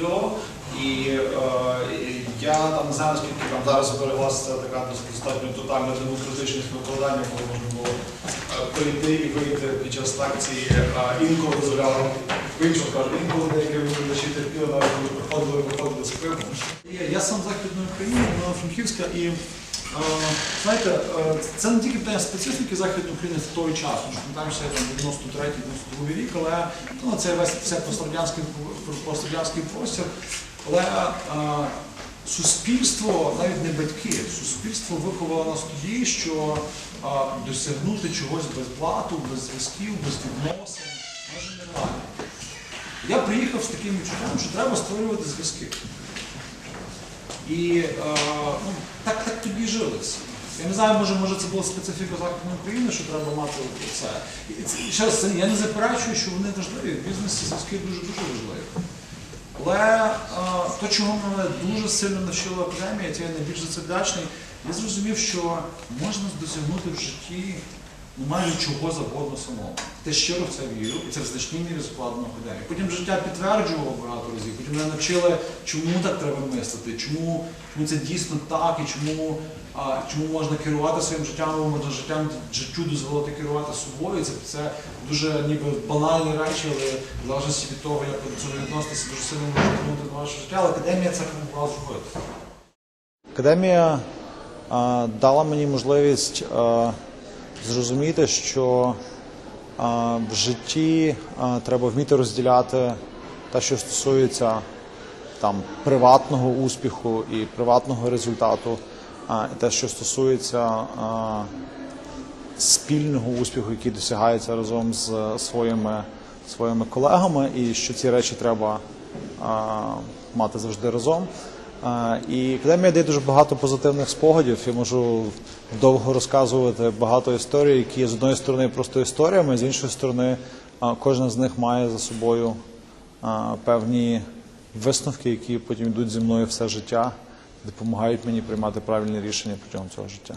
для. І е, я там не знаю, наскільки там зараз збереглася така достатньо тотальна демократичність викладання, коли можна було е, прийти і вийти під час лекції. Е, інколи дозволяли, по-іншому кажу, інколи деякі викладачі терпіли, навіть коли приходили, виходили з пивом. Я- сам Західної України, Івано-Франківська, і знаєте, е, це не тільки питання специфіки Західної України в той час, тому що там там 93-92 рік, але ну, це весь це пострадянський, пострадянський простір. Але е, суспільство, навіть не батьки, суспільство виховало нас тоді, що е, досягнути чогось без плату, без зв'язків, без відносин майже нереально. Я приїхав з таким відчуттям, що треба створювати зв'язки. І е, ну, так, так тоді жили. Я не знаю, може, може це була специфіка Західної України, що треба мати це. І це ще раз, я не заперечую, що вони важливі. В бізнесі зв'язки дуже-дуже важливі. Але е, то, чого мене дуже сильно навчила академія, я найбільш за це вдячний, я зрозумів, що можна досягнути в житті ну, майже чого завгодно самому. Ти щиро в це вірю, і це в значній мірі закладено в. Потім життя підтверджувало багато разів, потім мене навчили, чому так треба мислити, чому, чому це дійсно так, і чому, а, чому можна керувати своїм життям, можна життям життю дозволити керувати собою. Це, це дуже ніби банальні речі, але в залежності від того, як до цього відноситеся, дуже сильно може вплинути на ваше життя, але академія це допомагала зробити. Академія а, дала мені можливість а, зрозуміти, що в житті треба вміти розділяти те, що стосується там приватного успіху і приватного результату, а, і те, що стосується спільного успіху, який досягається разом з своїми, своїми колегами, і що ці речі треба мати завжди разом. І академія дає дуже багато позитивних спогадів. Я можу довго розказувати багато історій, які з одної сторони просто історіями, з іншої сторони, кожна з них має за собою певні висновки, які потім йдуть зі мною все життя, допомагають мені приймати правильні рішення протягом цього життя.